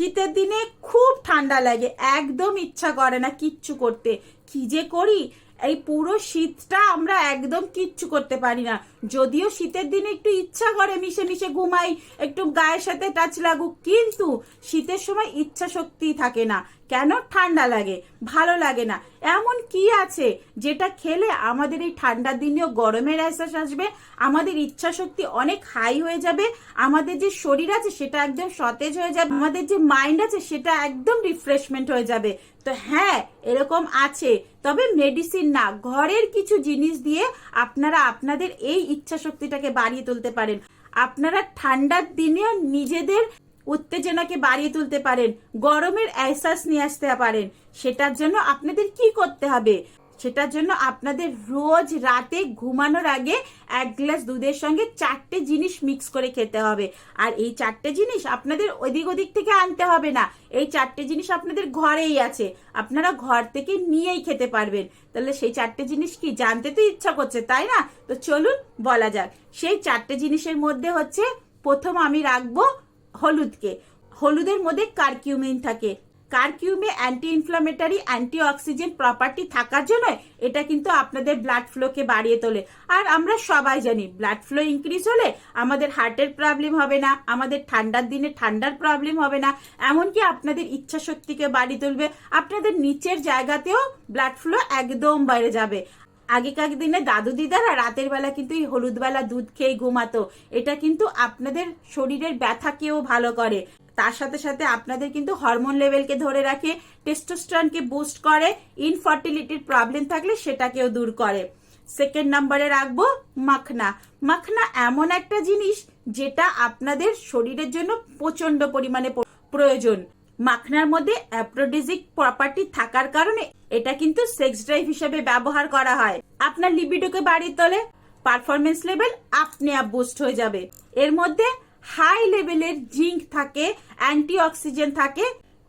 শীতের দিনে খুব ঠান্ডা লাগে, একদম ইচ্ছা করে না কিচ্ছু করতে। কি যে করি? এই পুরো শীতটা আমরা একদম কিচ্ছু করতে পারি না। যদিও শীতের দিনে একটু ইচ্ছা করে মিশে মিশে ঘুমাই, একটু গায়ের সাথে টাচ লাগুক, কিন্তু শীতের সময় ইচ্ছা শক্তি থাকে না। কেন ঠান্ডা লাগে? ভালো লাগে না। এমন কি আছে যেটা খেলে আমাদের এই ঠান্ডার দিনেও গরমের এহসাস আসবে? আমাদের ইচ্ছা শক্তি অনেক হাই হয়ে যাবে। আমাদের যে শরীর আছে সেটা একদম সতেজ হয়ে যাবে। আমাদের যে মাইন্ড আছে সেটা একদম রিফ্রেশমেন্ট হয়ে যাবে। তো হ্যাঁ এরকম আছে। তবে মেডিসিন না, ঘরের কিছু জিনিস দিয়ে আপনারা আপনাদের এই ইচ্ছা শক্তিটাকে বাড়িয়ে তুলতে পারেন। আপনারা ঠান্ডার দিনেও নিজেদের উত্তেজনাকে বাড়িয়ে তুলতে পারেন, গরমের এহসাস নিয়ে আসতে পারেন। সেটার জন্য আপনাদের কি করতে হবে? সেটার জন্য আপনাদের রোজ রাতে ঘুমানোর আগে এক গ্লাস দুধের সঙ্গে চারটে জিনিস মিক্স করে খেতে হবে। আর এই চারটে জিনিস আপনাদের ওদিক ওদিক থেকে আনতে হবে না। এই চারটে জিনিস আপনাদের ঘরেই আছে। আপনারা ঘর থেকে নিয়েই খেতে পারবেন। তাহলে সেই চারটে জিনিস কি জানতে তো ইচ্ছা করছে, তাই না? তো চলুন বলা যাক। সেই চারটে জিনিসের মধ্যে হচ্ছে, প্রথম আমি রাখব হলুদকে। হলুদের মধ্যে কারকিউমিন থাকে। কারকিউমে anti inflammatory anti oxygen property থাকার জন্য এটা কিন্তু আপনাদের ব্লাড ফ্লোকে বাড়িয়ে তোলে। আর আমরা সবাই জানি ব্লাড ফ্লো ইনক্রিজ হলে আমাদের হার্টের প্রবলেম হবে না, আমাদের ঠান্ডার দিনে ঠান্ডার প্রবলেম হবে না, এমনকি আপনাদের ইচ্ছা শক্তিকে বাড়িয়ে তুলবে। আপনাদের নিচের জায়গাতেও ব্লাড ফ্লো একদম বাইরে যাবে। আগেকার দিনে দাদু দিদারা রাতের বেলা কিন্তু এই হলুদ বেলা দুধ খেয়ে ঘুমাতো। এটা কিন্তু আপনাদের শরীরের ব্যথাকেও ভালো করে। তার সাথে সাথে আপনাদের কিন্তু হরমোন লেভেলকে ধরে রাখে টেস্টোস্টেরনকে বুস্ট করে ইনফার্টিলিটির প্রবলেম থাকলে সেটাকেও দূর করে। সেকেন্ড নাম্বারে রাখব মাখনা। মাখনা এমন একটা জিনিস যেটা আপনাদের শরীরের জন্য প্রচণ্ড পরিমাণে প্রয়োজন। মাখনার মধ্যে অ্যাপ্রোডিজিক প্রপার্টি থাকার কারণে এটা কিন্তু সেক্স ড্রাইভ হিসেবে ব্যবহার করা হয়। আপনার লিবিডোকে বাড়িয়ে তোলে পারফরমেন্স লেভেল আপনি আপ বুস্ট হয়ে যাবে। এর মধ্যে হাই লেভেলের জিঙ্ক থাকে অ্যান্টি অক্সিজেন থাকে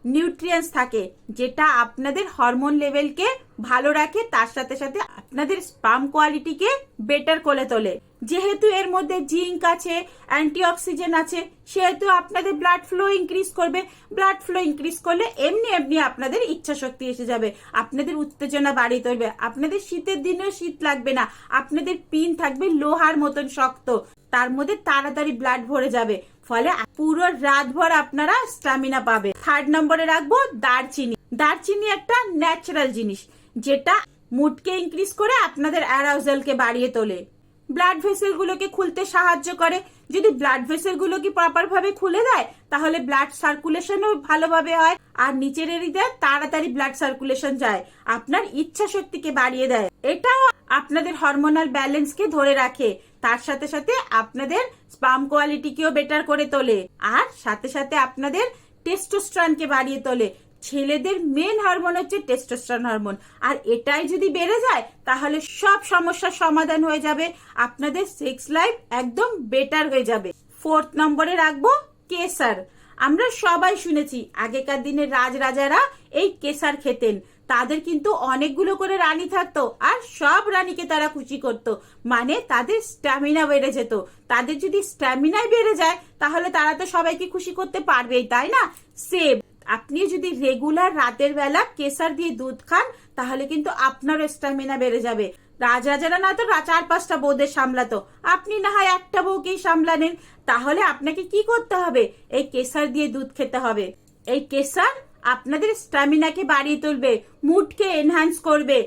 নিউট্রিয়েন্টস থাকে, যেটা আপনাদের হরমোন লেভেলকে ভালো রাখে, তার সাথে সাথে আপনাদের স্পাম কোয়ালিটিকে বেটার করে তোলে। যেহেতু এর মধ্যে জিঙ্ক আছে অ্যান্টি অক্সিজেন আছে, সেহেতু আপনাদের ব্লাড ফ্লো ইনক্রিজ করবে। ব্লাড ফ্লো ইনক্রিজ করলে এমনি এমনি আপনাদের ইচ্ছা শক্তি এসে যাবে। আপনাদের উত্তেজনা বাড়িয়ে তুলবে। আপনাদের শীতের দিনেও শীত লাগবে না। আপনাদের পিন থাকবে লোহার মতন শক্ত। তার মধ্যে তাড়াতাড়ি ব্লাড ভরে যাবে। ফলে পুরো রাতভর আপনারা স্ট্যামিনা পাবে। থার্ড নম্বরে রাখব দারচিনি। দারচিনি একটা ন্যাচারাল জিনিস। যেটা মুডকে ইনক্রিজ করে আপনাদের অ্যারাউজালকে বাড়িয়ে তোলে। ব্লাড ভেসেল গুলোকে খুলতে সাহায্য করে। যদি ব্লাড ভেসেলগুলো কি প্রপার ভাবে খুলে দেয়, তাহলে ব্লাড সার্কুলেশনও ভালোভাবে হয়। আর নিচের এরিতে তাড়াতাড়ি ব্লাড সার্কুলেশন যায়। আপনার ইচ্ছা শক্তিকে বাড়িয়ে দেয়। এটাও আপনাদের হরমোনাল ব্যালেন্সকে ধরে রাখে। তার সাথে সাথে আপনাদের স্পাম কোয়ালিটিকেও বেটার করে তোলে। আর সাথে সাথে আপনাদের টেস্টোস্ট্রনকে বাড়িয়ে তোলে। ছেলেদের মেন হরমোন হচ্ছে টেস্টোস্টেরন হরমোন আর এটাই যদি বেড়ে যায়, তাহলে সব সমস্যার সমাধান হয়ে যাবে। আপনাদের সেক্স লাইফ একদম বেটার হয়ে যাবে। ফোর্থ নম্বরে রাখব কেসার আমরা সবাই শুনেছি, আগেকার দিনে রাজরাজারা এই কেসার খেতেন। তাদের কিন্তু অনেকগুলো করে রানী থাকতো আর সব রানীকে তারা খুশি করত। মানে তাদের স্ট্যামিনা বেড়ে যেত। তাদের যদি স্ট্যামিনাই বেড়ে যায়, তাহলে তারা তো সবাইকে খুশি করতে পারবেই, তাই না? সেম আপনি যদি রেগুলার রাতের বেলা কেসার দিয়ে দুধ খান, তাহলে কিন্তু আপনারও স্ট্যামিনা বেড়ে যাবে। রাজরাজারা না তো চার পাঁচটা বউদের সামলাতো। আপনি না হয় একটা বউকেই সামলানেন তাহলে আপনাকে কি করতে হবে? এই কেসার দিয়ে দুধ খেতে হবে। এই কেসার আপনাদের স্ট্যামিনাকে বাড়িয়ে তুলবে, মুডকে এনহ্যান্স করবে,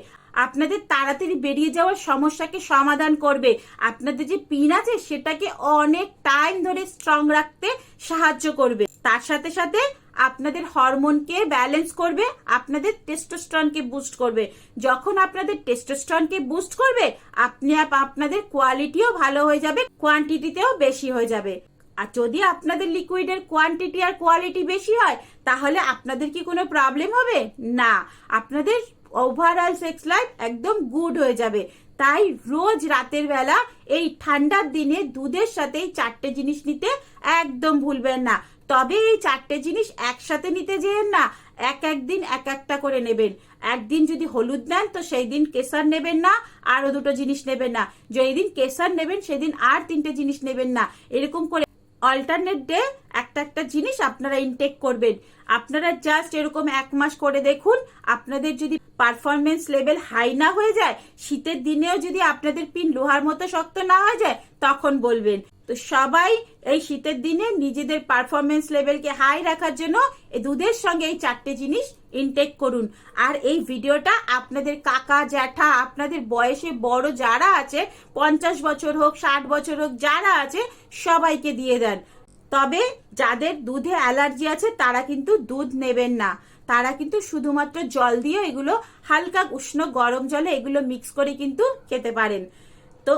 আপনাদের তাড়াতাড়ি বেরিয়ে যাওয়ার সমস্যাকে সমাধান করবে। আপনাদের যে পিন আছে, সেটাকে অনেক টাইম ধরে স্ট্রং রাখতে সাহায্য করবে। তার সাথে সাথে আপনাদের হরমোনকে ব্যালেন্স করবে, আপনাদের টেস্টোস্টেরনকে বুস্ট করবে। যখন আপনাদের টেস্টোস্টেরনকে বুস্ট করবে, আপনি আপ- আপনাদের কোয়ালিটিও ভালো হয়ে যাবে কোয়ান্টিটিতেও বেশি হয়ে যাবে। আর যদি আপনাদের লিকুইডের কোয়ান্টিটি আর কোয়ালিটি বেশি হয়, তাহলে আপনাদের কি কোনো প্রবলেম হবে? না। আপনাদের ওভারঅল সেক্স লাইফ একদম গুড হয়ে যাবে। তাই রোজ রাতের বেলা এই ঠান্ডার দিনে দুধের সাথে এই চারটে জিনিস নিতে একদম ভুলবেন না। তবে এই চারটে জিনিস একসাথে নিতে যেন না, এক একদিন এক একটা করে নেবেন। একদিন যদি হলুদ নেন তো সেই দিন কেসার নেবেন না আরও দুটো জিনিস নেবেন না। যেই দিন কেসার নেবেন সেদিন আর তিনটে জিনিস নেবেন না। এরকম করে অল্টারনেট ডে একটা একটা জিনিস আপনারা ইনটেক করবেন। আপনারা জাস্ট এরকম এক মাস করে দেখুন, আপনাদের যদি পারফরমেন্স লেভেল হাই না হয়ে যায়, শীতের দিনেও যদি আপনাদের পিন লোহার মতো শক্ত না হয়ে যায়, তখন বলবেন। তো সবাই এই শীতের দিনে নিজেদের পারফরমেন্স লেভেলকে হাই রাখার জন্য দুধের সঙ্গে এই চারটে জিনিস ইনটেক করুন। আর এই ভিডিওটা আপনাদের কাকা, জ্যাঠা, আপনাদের বয়সে বড় যারা আছে, পঞ্চাশ বছর হোক, ষাট বছর হোক, যারা আছে, সবাইকে দিয়ে দেন। তবে যাদের দুধে অ্যালার্জি আছে, তারা কিন্তু দুধ নেবেন না। তারা কিন্তু শুধুমাত্র জল দিয়ে এগুলো হালকা উষ্ণ গরম জলে এগুলো মিক্স করে কিন্তু খেতে পারেন। তো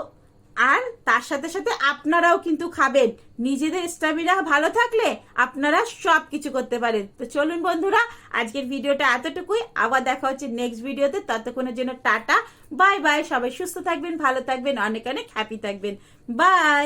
আর তার সাথে সাথে আপনারাও কিন্তু খাবেন। নিজেদের স্টামিনা ভালো থাকলে আপনারা সব কিছু করতে পারেন। তো চলুন বন্ধুরা, আজকের ভিডিওটা এতটুকুই। আবার দেখা হচ্ছে নেক্সট ভিডিওতে। ততক্ষণের জন্য টাটা। Bye bye. সবাই সুস্থ থাকবেন, ভালো থাকবেন, অনেক অনেক হ্যাপি থাকবেন। বাই।